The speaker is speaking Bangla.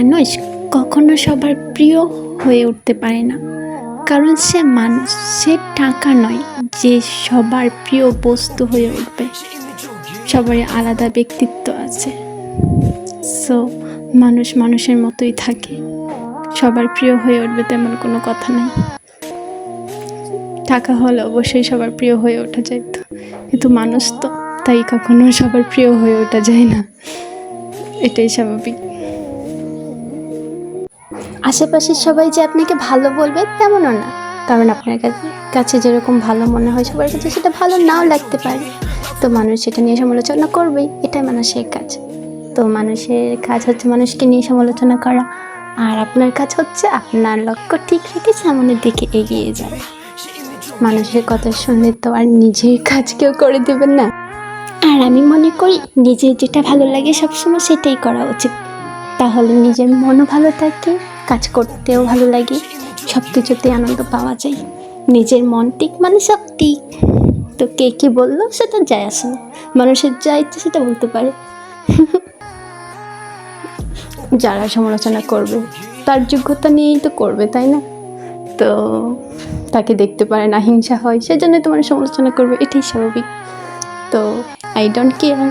মানুষ কখনো সবার প্রিয় হয়ে উঠতে পারে না। কারণ সে মানুষ, সে টাকা নয় যে সবার প্রিয় বস্তু হয়ে উঠবে। সবারই আলাদা ব্যক্তিত্ব আছে। সো মানুষ মানুষের মতোই থাকে। সবার প্রিয় হয়ে উঠবে তেমন কোনো কথা নেই। টাকা হলে অবশ্যই সবার প্রিয় হয়ে ওঠা যেত কিন্তু মানুষ তো, তাই কখনো সবার প্রিয় হয়ে ওঠা যায় না। এটাই স্বাভাবিক। আশেপাশের সবাই যে আপনাকে ভালো বলবে তেমনও না। কারণ আপনার কাছে যেরকম ভালো মনে হয় সবার কাছে সেটা ভালো নাও লাগতে পারে। তো মানুষ সেটা নিয়ে সমালোচনা করবেই, এটাই মানুষের কাজ। তো মানুষের কাজ হচ্ছে মানুষকে নিয়ে সমালোচনা করা। আর আপনার কাজ হচ্ছে আপনার লক্ষ্য ঠিক রেখে সামনের দিকে এগিয়ে যাওয়া। মানুষের কথা শুনলে তো আর নিজের কাজ কেউ করে দেবেন না। আর আমি মনে করি নিজের যেটা ভালো লাগে সবসময় সেটাই করা উচিত। তাহলে নিজের মনও ভালো থাকে কাজ করতেও ভালো লাগে। সব কিছুতে আনন্দ পাওয়া যায়। নিজের মন ঠিক মানে সব ঠিক তো কে কী বলল সেটা যায় আসে না মানুষের যা ইচ্ছে সেটা বলতে পারে। যারা সমালোচনা করবে, তার যোগ্যতা নিয়েই তো করবে, তাই না? তো তাকে দেখতে পারে না, হিংসা হয় সেজন্য তোমার সমালোচনা করবে, এটাই স্বাভাবিক। তো আই ডোন্ট কেয়ার